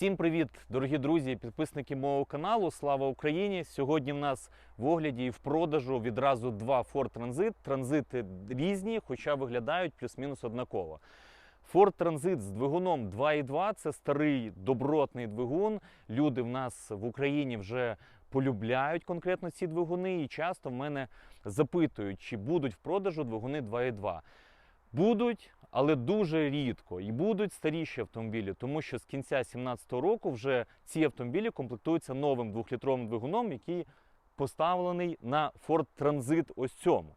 Всім привіт, дорогі друзі, підписники мого каналу. Слава Україні! Сьогодні в нас в огляді і в продажу відразу два Ford Transit. Транзити різні, хоча виглядають плюс-мінус однаково. Ford Transit з двигуном 2.2 це старий добротний двигун. Люди в нас в Україні вже полюбляють конкретно ці двигуни, і часто в мене запитують, чи будуть в продажу двигуни 2.2. Будуть, але дуже рідко. І будуть старіші автомобілі, тому що з кінця 2017 року вже ці автомобілі комплектуються новим двохлітровим двигуном, який поставлений на Ford Transit ось цьому.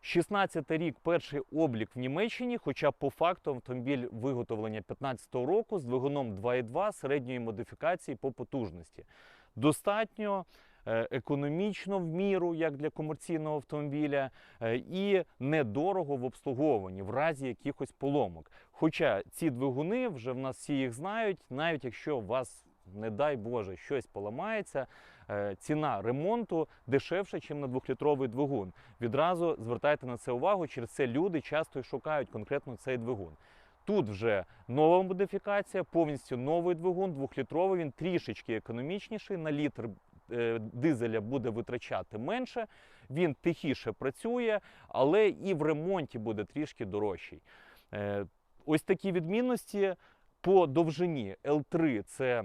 16 рік перший облік в Німеччині, хоча по факту автомобіль виготовлення 15 року з двигуном 2.2 середньої модифікації по потужності. Достатньо економічно в міру, як для комерційного автомобіля, е, і недорого в обслуговуванні в разі якихось поломок. Хоча ці двигуни вже в нас всі їх знають, навіть якщо у вас, не дай Боже, щось поламається, е, ціна ремонту дешевша, ніж на двохлітровий двигун. Відразу звертайте на це увагу, через це люди часто і шукають конкретно цей двигун. Тут вже нова модифікація, повністю новий двигун, двохлітровий, він трішечки економічніший, на літр е, дизеля буде витрачати менше, він тихіше працює, але і в ремонті буде трішки дорожчий. Е, Ось такі відмінності по довжині L3 це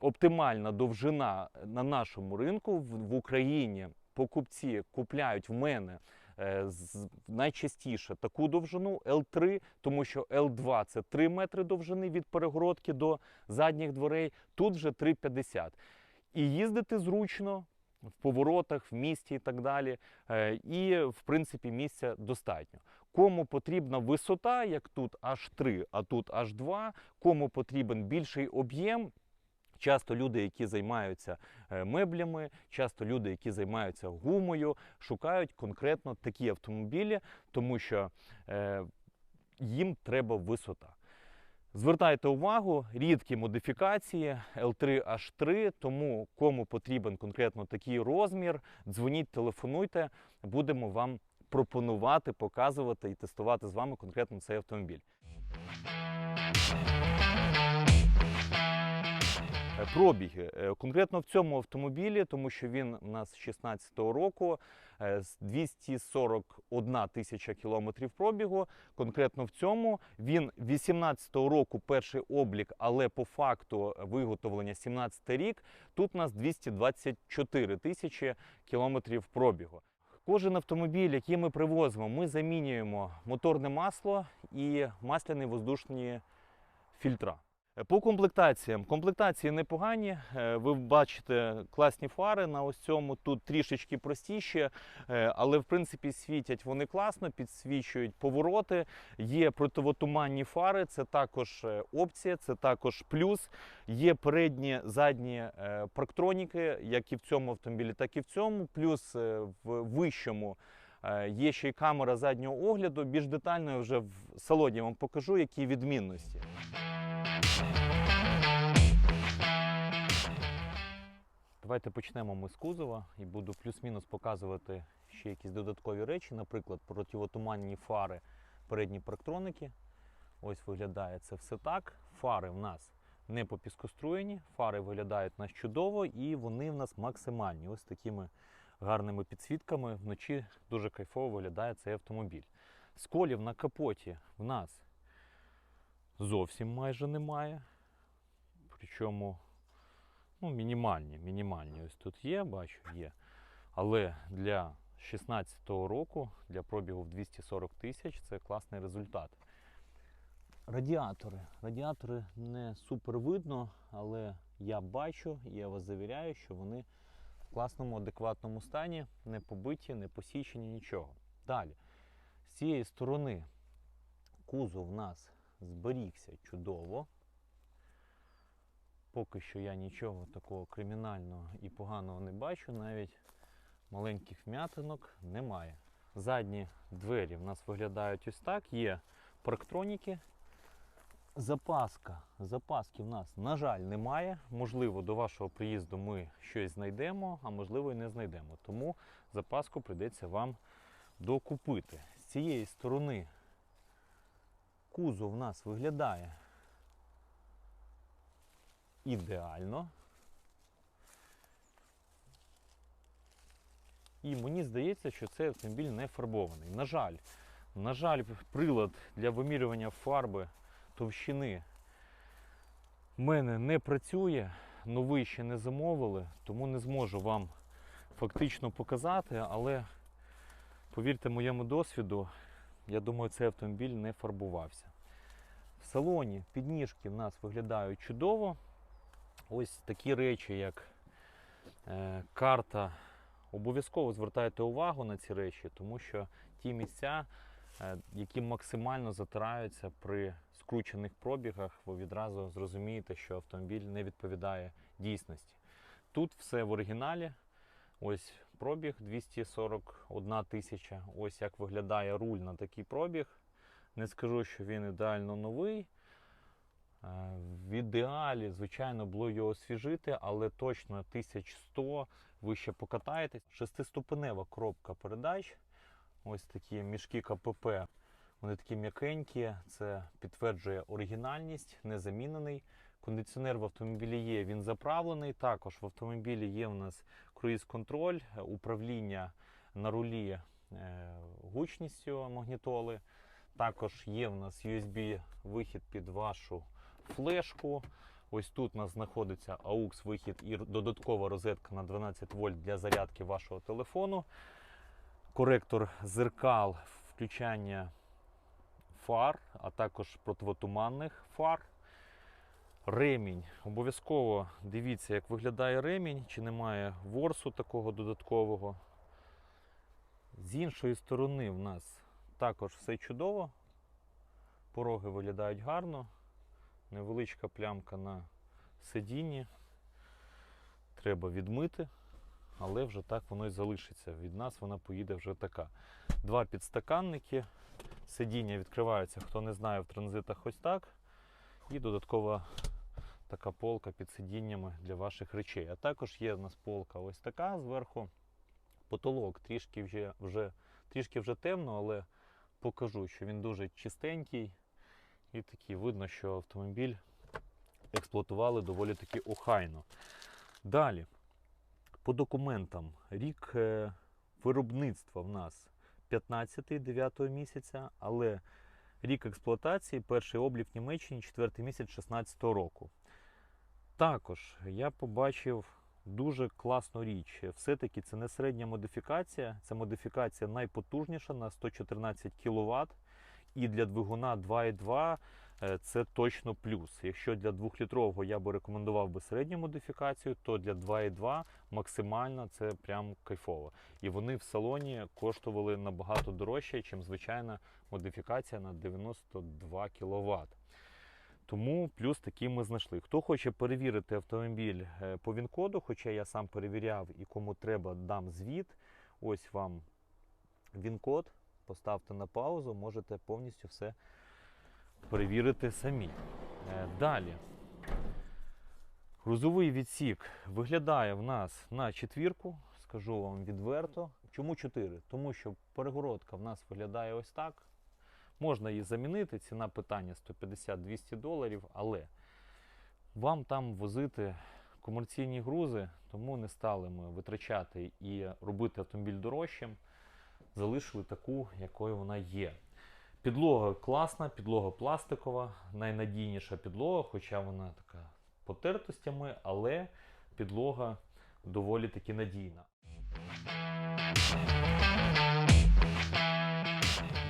оптимальна довжина на нашому ринку в, в Україні. Покупці купляють в мене е, найчастіше таку довжину L3, тому що L2 це 3 метри довжини від перегородки до задніх дверей, тут вже 3,50. І їздити зручно в поворотах, в місті і так далі. Е, І, в принципі, місця достатньо. Кому потрібна висота, як тут аж 3, а тут аж 2, кому потрібен більший об'єм. Часто люди, які займаються е, меблями, часто люди, які займаються гумою, шукають конкретно такі автомобілі, тому що е, їм треба висота. Звертайте увагу, рідкі модифікації L3H3, тому кому потрібен конкретно такий розмір, дзвоніть, телефонуйте, будемо вам пропонувати, показувати і тестувати з вами конкретно цей автомобіль. Е, Пробіги Е, конкретно в цьому автомобілі, тому що він у нас 16-го року 241 тисяча кілометрів пробігу. Конкретно в цьому він 18-го року перший облік, але по факту виготовлення 17 рік. Тут у нас 224 тисячі кілометрів пробігу. Кожен автомобіль, який ми привозимо, ми замінюємо моторне масло і масляні воздушні фільтра. По комплектаціям. Комплектації непогані. Е, Ви бачите класні фари на ось цьому. Тут трішечки простіші, е, але в принципі світять вони класно, підсвічують повороти. Є противотуманні фари, це також е, опція, це також плюс. Є передні, задні е, парктроніки, як і в цьому автомобілі, так і в цьому. Плюс в вищому. Є ще й камера заднього огляду. Більш детально я вже в салоні вам покажу, які відмінності. Давайте почнемо ми з кузова і буду плюс-мінус показувати ще якісь додаткові речі, наприклад, противотуманні фари, передні парктроники. Ось виглядає це все так. Фари в нас не попіскоструєні, фари виглядають у нас чудово і вони в нас максимальні. Ось такими гарними підсвітками. Вночі дуже кайфово виглядає цей автомобіль. Сколів на капоті в нас зовсім майже немає. Причому ну, мінімальні, мінімальні. Ось тут є, бачу, є. Але для 16-го року, для пробігу в 240 тисяч, це класний результат. Радіатори. Радіатори не супер видно, але я бачу і я вас завіряю, що вони в класному, адекватному стані, не побиті, не посічені, нічого. Далі. З цієї сторони кузов в нас зберігся чудово. Поки що я нічого такого кримінального і поганого не бачу, навіть маленьких вм'ятинок немає. Задні двері в нас виглядають ось так. Є парктроніки. Запаска. Запаски в нас, на жаль, немає. Можливо, до вашого приїзду ми щось знайдемо, а можливо і не знайдемо. Тому запаску прийдеться вам докупити. З цієї сторони кузов в нас виглядає ідеально. І мені здається, що цей автомобіль не фарбований. На жаль, на жаль, прилад для вимірювання фарби товщини в мене не працює, новий ще не замовили, тому не зможу вам фактично показати, але повірте моєму досвіду, я думаю, цей автомобіль не фарбувався. В салоні підніжки в нас виглядають чудово. Ось такі речі, як е, карта. Обов'язково звертайте увагу на ці речі, тому що ті місця, е, які максимально затираються при скручених пробігах, ви відразу зрозумієте, що автомобіль не відповідає дійсності. Тут все в оригіналі. Ось пробіг 241 тисяча. Ось як виглядає руль на такий пробіг. Не скажу, що він ідеально новий. Е, В ідеалі, звичайно, було його освіжити, але точно 1100 ви ще покатаєтесь. Шестиступенева коробка передач. Ось такі мішки КПП. Вони такі м'якенькі, це підтверджує оригінальність, не замінений. Кондиціонер в автомобілі є, він заправлений. Також в автомобілі є у нас круїз-контроль, управління на рулі е, гучністю магнітоли. Також є в нас USB-вихід під вашу флешку. Ось тут у нас знаходиться AUX вихід і додаткова розетка на 12 вольт для зарядки вашого телефону. Коректор зеркал, включання фар, а також противотуманних фар. Ремінь. Обов'язково дивіться, як виглядає ремінь, чи немає ворсу такого додаткового. З іншої сторони в нас також все чудово. Пороги виглядають гарно. Невеличка плямка на сидінні. Треба відмити, але вже так воно і залишиться. Від нас вона поїде вже така. Два підстаканники. Сидіння відкриваються, хто не знає, в транзитах ось так. І додаткова така полка під сидіннями для ваших речей. А також є в нас полка ось така зверху. Потолок трішки вже, вже, трішки вже темно, але покажу, що він дуже чистенький. І такий видно, що автомобіль експлуатували доволі таки охайно. Далі, по документам, рік е, виробництва в нас 15-9 місяця, але рік експлуатації, перший облік в Німеччині, 4 місяць 16 року. Також я побачив дуже класну річ. Все-таки це не середня модифікація, це модифікація найпотужніша на 114 кВт. І для двигуна 2.2 е, це точно плюс. Якщо для 2-літрового я би рекомендував би середню модифікацію, то для 2.2 максимально це прям кайфово. І вони в салоні коштували набагато дорожче, ніж звичайна модифікація на 92 кВт. Тому плюс такий ми знайшли. Хто хоче перевірити автомобіль е, по ВІН-коду, хоча я сам перевіряв і кому треба, дам звіт. Ось вам ВІН-код. Поставте на паузу, можете повністю все перевірити самі. Е, Далі. Грузовий відсік виглядає в нас на четвірку, скажу вам відверто. Чому 4? Тому що перегородка в нас виглядає ось так. Можна її замінити, ціна питання 150-200 доларів, але вам там возити комерційні грузи, тому не стали ми витрачати і робити автомобіль дорожчим. Залишили таку, якою вона є. Підлога класна, підлога пластикова, найнадійніша підлога, хоча вона така потертостями, але підлога доволі таки надійна.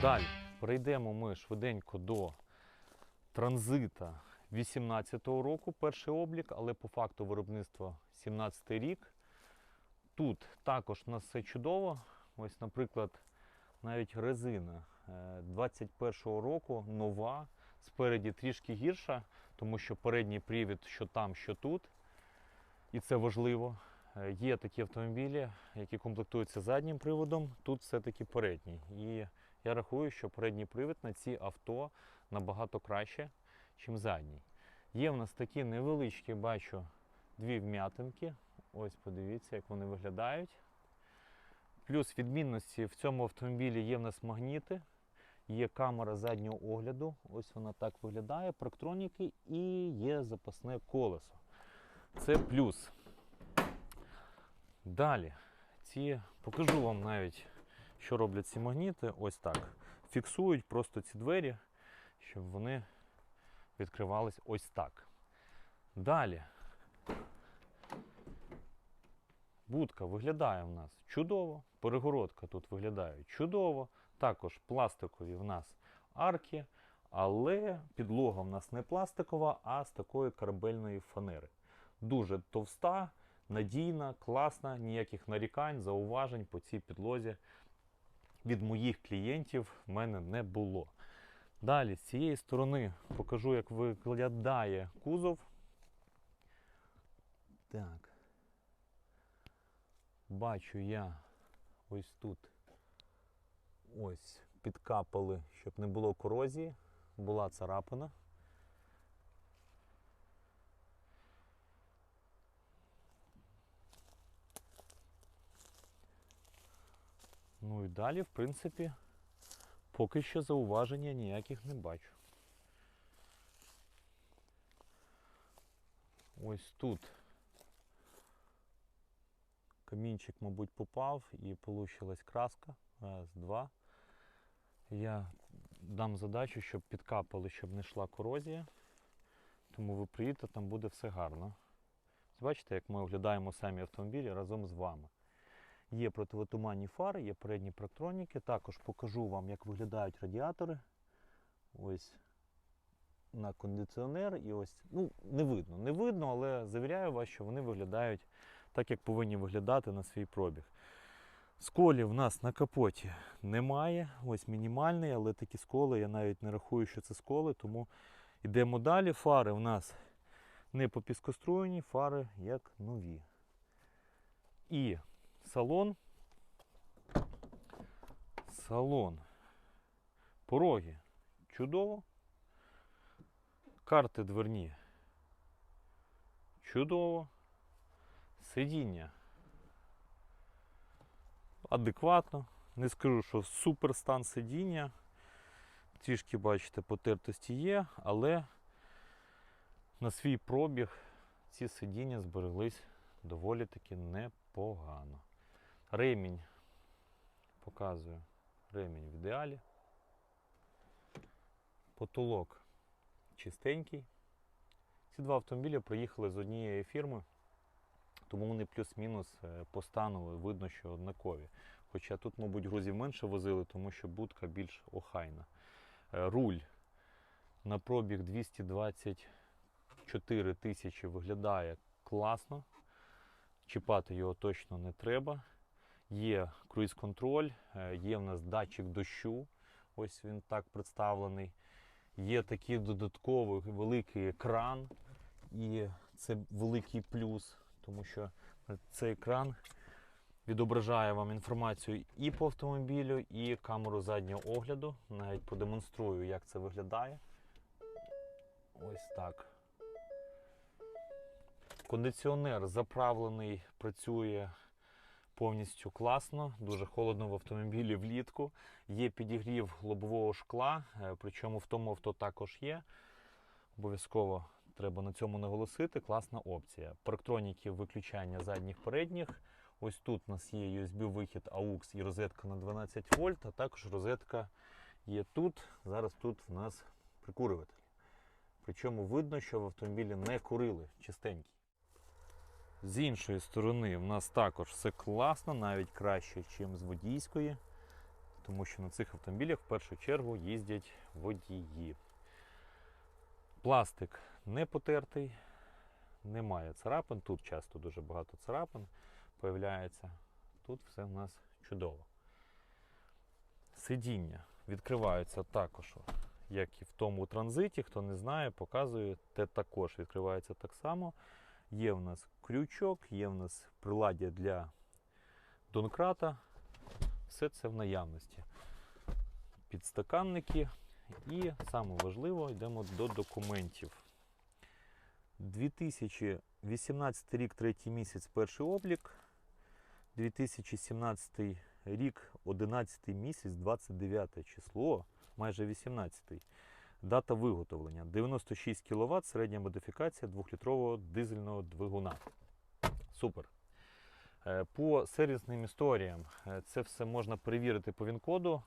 Далі перейдемо ми швиденько до транзита 18-го року, перший облік, але по факту виробництва 17-й рік. Тут також у нас все чудово. Ось, наприклад, навіть резина е, 21-го року нова, спереді трішки гірша, тому що передній привід, що там, що тут. І це важливо. Е, Є такі автомобілі, які комплектуються заднім приводом, тут все-таки передній. І я рахую, що передній привід на ці авто набагато краще, ніж задній. Є в нас такі невеличкі, бачу, дві вм'ятинки. Ось подивіться, як вони виглядають. Плюс відмінності в цьому автомобілі є в нас магніти, є камера заднього огляду. Ось вона так виглядає, проктроніки і є запасне колесо. Це плюс. Далі. Ці, покажу вам навіть, що роблять ці магніти. Ось так. Фіксують просто ці двері, щоб вони відкривались ось так. Далі. Будка виглядає в нас чудово. Перегородка тут виглядає чудово. Також пластикові в нас арки, але підлога в нас не пластикова, а з такої корабельної фанери. Дуже товста, надійна, класна, ніяких нарікань, зауважень по цій підлозі від моїх клієнтів в мене не було. Далі з цієї сторони покажу, як виглядає кузов. Так. Бачу я ось тут ось підкапали, щоб не було корозії, була царапина. Ну і далі, в принципі, поки що зауваження ніяких не бачу. Ось тут камінчик, мабуть, попав і получилась краска. Раз, два. Я дам задачу, щоб підкапали, щоб не йшла корозія. Тому ви приїдете, там буде все гарно. Бачите, як ми оглядаємо самі автомобілі разом з вами. Є противотуманні фари, є передні проктроніки. Також покажу вам, як виглядають радіатори. Ось на кондиціонер і ось, ну, не видно, не видно, але завіряю вас, що вони виглядають так, як повинні виглядати на свій пробіг. Сколів в нас на капоті немає, ось мінімальний, але такі сколи, я навіть не рахую, що це сколи, тому йдемо далі. Фари в нас не попіскоструєні, фари як нові. І салон. Салон. Пороги. Чудово. Карти дверні. Чудово. Сидіння. Адекватно. Не скажу, що супер стан сидіння. Трішки, бачите, потертості є, але на свій пробіг ці сидіння збереглись доволі таки непогано. Ремінь показую. Ремінь в ідеалі. Потолок чистенький. Ці два автомобілі приїхали з однієї фірми, тому вони плюс-мінус е, по стану видно, що однакові. Хоча тут, мабуть, грузів менше возили, тому що будка більш охайна. Е, Руль на пробіг 224 тисячі виглядає класно. Чіпати його точно не треба. Є круїз-контроль, е, є в нас датчик дощу. Ось він так представлений. Є такий додатковий великий екран, і це великий плюс, тому що цей екран відображає вам інформацію і по автомобілю, і камеру заднього огляду. Навіть продемонструю, як це виглядає. Ось так. Кондиціонер заправлений, працює повністю класно, дуже холодно в автомобілі влітку. Є підігрів лобового шкла, е, причому в тому авто також є. Обов'язково треба на цьому наголосити. Класна опція. Парктроніки виключання задніх передніх. Ось тут у нас є USB-вихід AUX і розетка на 12 вольт, а також розетка є тут. Зараз тут в нас прикурюватель. Причому видно, що в автомобілі не курили чистенький. З іншої сторони, в нас також все класно, навіть краще, ніж з водійської, тому що на цих автомобілях в першу чергу їздять водії. Пластик не потертий, немає царапин. Тут часто дуже багато царапин появляється. Тут все в нас чудово. Сидіння відкриваються також, як і в тому транзиті. Хто не знає, показую, те також відкривається так само. Є в нас крючок, є в нас приладдя для донкрата. Все це в наявності. Підстаканники. І саме важливо, йдемо до документів. 2018 рік, третій місяць, перший облік. 2017 рік, 11 місяць, 29 число, майже 18. Дата виготовлення 96 кВт, середня модифікація 2-літрового дизельного двигуна. Супер. Е, По сервісним історіям е, це все можна перевірити по ВІН-коду.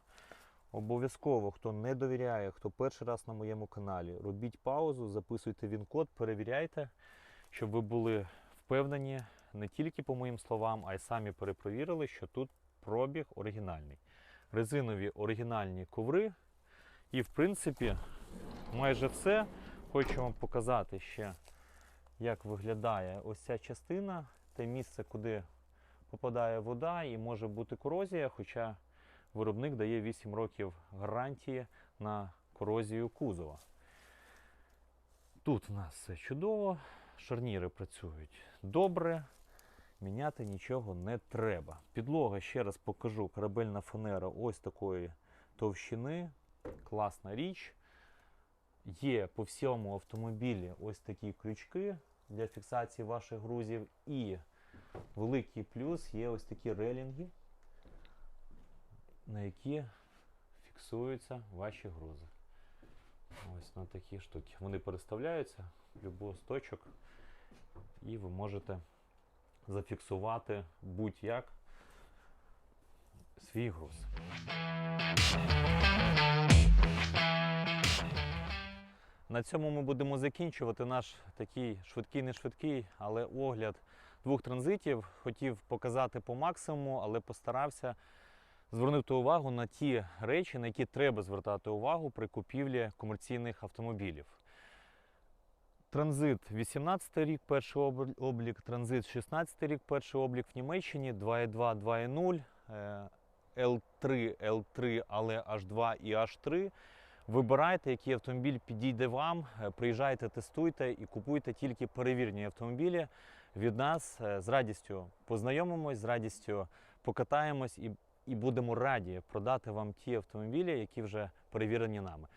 Обов'язково, хто не довіряє, хто перший раз на моєму каналі, робіть паузу, записуйте ВІН-код, перевіряйте, щоб ви були впевнені не тільки по моїм словам, а й самі перепровірили, що тут пробіг оригінальний. Резинові оригінальні коври. І, в принципі, майже все. Хочу вам показати ще, як виглядає ось ця частина, те місце, куди попадає вода і може бути корозія, хоча виробник дає 8 років гарантії на корозію кузова. Тут в нас все чудово, шарніри працюють добре, міняти нічого не треба. Підлога, ще раз покажу, корабельна фанера ось такої товщини, класна річ. Є по всьому автомобілі ось такі крючки для фіксації ваших грузів. І великий плюс є ось такі релінги, на які фіксуються ваші грузи. Ось на такі штуки. Вони переставляються в будь-яку з точок, і ви можете зафіксувати будь-як свій груз. На цьому ми будемо закінчувати наш такий швидкий, не швидкий, але огляд двох транзитів. Хотів показати по максимуму, але постарався звернути увагу на ті речі, на які треба звертати увагу при купівлі комерційних автомобілів. Транзит 18 рік, перший облік, транзит 16 рік, перший облік в Німеччині, 2.2, 2.0, е, L3, L3, але H2 і H3. Вибирайте, який автомобіль підійде вам, е, приїжджайте, тестуйте і купуйте тільки перевірені автомобілі від нас. Е, З радістю познайомимось, з радістю покатаємось і, і будемо раді продати вам ті автомобілі, які вже перевірені нами.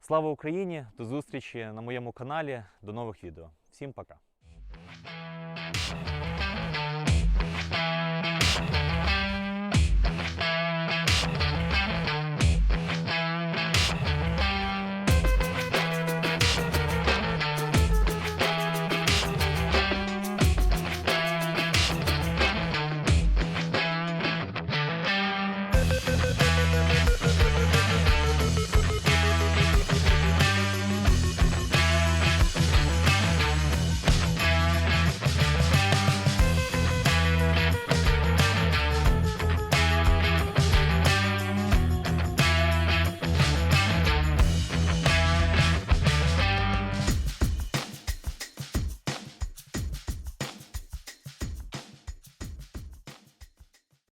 Слава Україні! До зустрічі на моєму каналі, до нових відео. Всім пока!